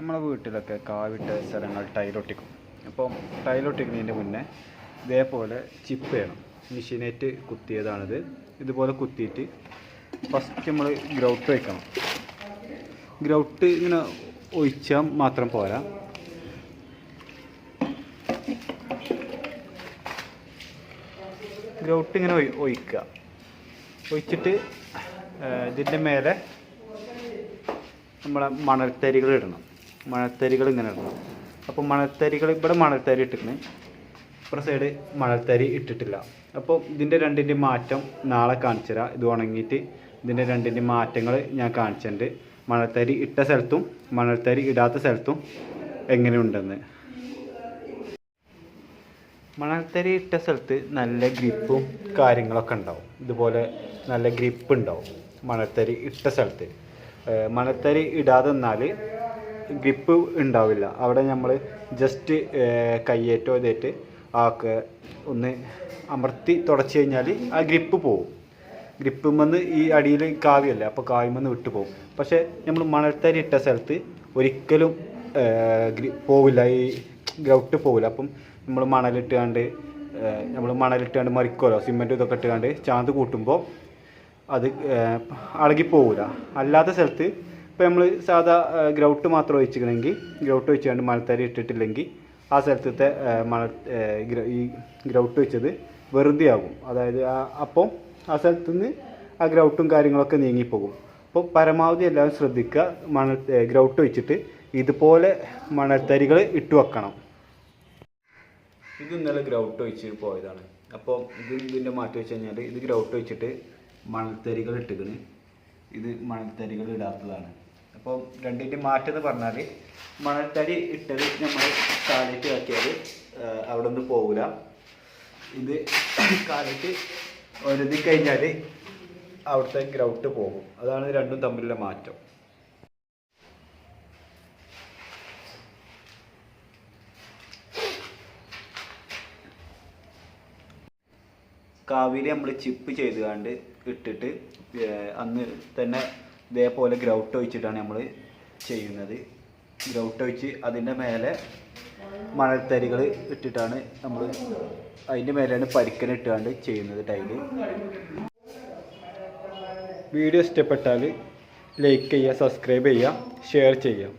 നമ്മളെ വീട്ടിലൊക്കെ കാവിട്ട സ്ഥലങ്ങൾ ടൈലൊട്ടിക്കും അപ്പം ടൈലൊട്ടിക്കുന്നതിന്റെ മുന്നേ ഇതേപോലെ ചിപ്പ് ചെയ്യണം മെഷീനേറ്റ് കുത്തിയതാണിത്. ഇതുപോലെ കുത്തിയിട്ട് ഫസ്റ്റ് നമ്മൾ ഗ്രൗട്ട് വയ്ക്കണം ഗ്രൗട്ട് ഇങ്ങനെ ഒഴിച്ചാൽ മാത്രം പോരാ. ഗ്രൗട്ട് ഇങ്ങനെ ഒഴിക്കുക ഒഴിച്ചിട്ട് ഇതിന്റെ മേലെ നമ്മളെ മണൽത്തരികൾ ഇടണം. മണൽത്തരികൾ ഇങ്ങനെ ഇടണം. അപ്പോൾ മണൽത്തരികൾ ഇവിടെ മണൽത്തരി ഇട്ടിട്ടുണ്ട് ഇപ്പുറ സൈഡ് മണൽത്തരി ഇട്ടിട്ടില്ല. അപ്പോൾ ഇതിന്റെ രണ്ടിന്റെ മാറ്റം നാളെ കാണിച്ചു തരാം. ഇത് ഉണങ്ങിയിട്ട് ഇതിന്റെ രണ്ടിന്റെ മാറ്റങ്ങൾ ഞാൻ കാണിച്ചിട്ടുണ്ട് മണൽത്തരി ഇട്ട സ്ഥലത്തും മണൽത്തരി ഇടാത്ത സ്ഥലത്തും എങ്ങനെയുണ്ടെന്ന്. മണൽത്തരി ഇട്ട സ്ഥലത്ത് നല്ല ഗ്രിപ്പും കാര്യങ്ങളൊക്കെ ഉണ്ടാവും. ഇതുപോലെ നല്ല ഗ്രിപ്പ് ഉണ്ടാവും മണൽത്തരി ഇട്ട സ്ഥലത്ത്. മണൽത്തരി ഇടാതെ നിന്നാൽ ഗ്രിപ്പ് ഉണ്ടാവില്ല. അവിടെ നമ്മൾ ജസ്റ്റ് കയ്യേറ്റോ ഇതേറ്റ് ആക്ക് ഒന്ന് അമർത്തി തുടച്ച് കഴിഞ്ഞാൽ ആ ഗ്രിപ്പ് പോവും. ഗ്രിപ്പുമെന്ന് ഈ അടിയിൽ കാവ്യല്ലേ അപ്പോൾ കാവ്യമെന്ന് വിട്ടു പോകും പക്ഷേ നമ്മൾ മണൽത്തരി ഇട്ട സ്ഥലത്ത് ഒരിക്കലും പോവില്ല. ഈ ഗ്രൗട്ട് പോവില്ല. അപ്പം നമ്മൾ മണലിട്ടാണ്ട് നമ്മൾ മണലിട്ടാണ്ട് മറിക്കുമല്ലോ സിമെന്റ് ഇതൊക്കെ ഇട്ടുകാണ്ട് ചാന്ത് കൂട്ടുമ്പോൾ അത് അളകി പോവില്ല അല്ലാത്ത സ്ഥലത്ത് ഇപ്പോൾ നമ്മൾ സാധാ ഗ്രൗട്ട് മാത്രം ഒഴിച്ചിക്കണമെങ്കിൽ ഗ്രൗട്ട് ഒഴിച്ചുകൊണ്ട് മണത്തരി ഇട്ടിട്ടില്ലെങ്കിൽ ആ സ്ഥലത്തെ മണ ഈ ഗ്രൗട്ട് വെച്ചത് വെറുതെ ആകും അതായത് അപ്പോൾ അപ്പം ആ സ്ഥലത്തു നിന്ന് ആ ഗ്രൗട്ടും കാര്യങ്ങളൊക്കെ നീങ്ങിപ്പോകും. അപ്പോൾ പരമാവധി എല്ലാവരും ശ്രദ്ധിക്കുക മണൽ ഗ്രൗട്ട് വെച്ചിട്ട് ഇതുപോലെ മണൽത്തരികൾ ഇട്ട് വെക്കണം. ഇത് ഇന്നലെ ഗ്രൗട്ട് വെച്ച് പോയതാണ്. അപ്പോൾ ഇത് ഇതിന്റെ മാറ്റി വെച്ച് കഴിഞ്ഞാൽ ഇത് ഗ്രൗട്ട് വെച്ചിട്ട് മണൽത്തരികൾ ഇട്ടിക്കണ്. ഇത് മണൽത്തരികൾ ഇടാത്തതാണ്. അപ്പോൾ രണ്ടിന്റെ മാറ്റം എന്ന് പറഞ്ഞാൽ മണൽത്തരി ഇട്ടത് നമ്മൾ കാലിട്ട് ആക്കിയാൽ അവിടെ നിന്ന് പോകില്ല ഇത് കാലിട്ട് ഒരുതി കഴിഞ്ഞാൽ അവിടുത്തെ ഗ്രൗട്ട് പോകും. അതാണ് രണ്ടും തമ്മിലുള്ള മാറ്റം. കാവിയിൽ നമ്മൾ ചിപ്പ് ചെയ്തുകൊണ്ട് ഇട്ടിട്ട് അന്ന് തന്നെ ഇതേപോലെ ഗ്രൗട്ട് ഒഴിച്ചിട്ടാണ് നമ്മൾ ചെയ്യുന്നത്. ഗ്രൗട്ട് ഒഴിച്ച് അതിന്റെ മേലെ മണൽത്തരികൾ ഇട്ടിട്ടാണ് നമ്മൾ അതിന്റെ മേലെയാണ് പരിക്കൻ ഇട്ടുകൊണ്ട് ചെയ്യുന്നത് ടൈൽ. വീഡിയോ ഇഷ്ടപ്പെട്ടാൽ ലൈക്ക് ചെയ്യുക സബ്സ്ക്രൈബ് ചെയ്യുക ഷെയർ ചെയ്യുക.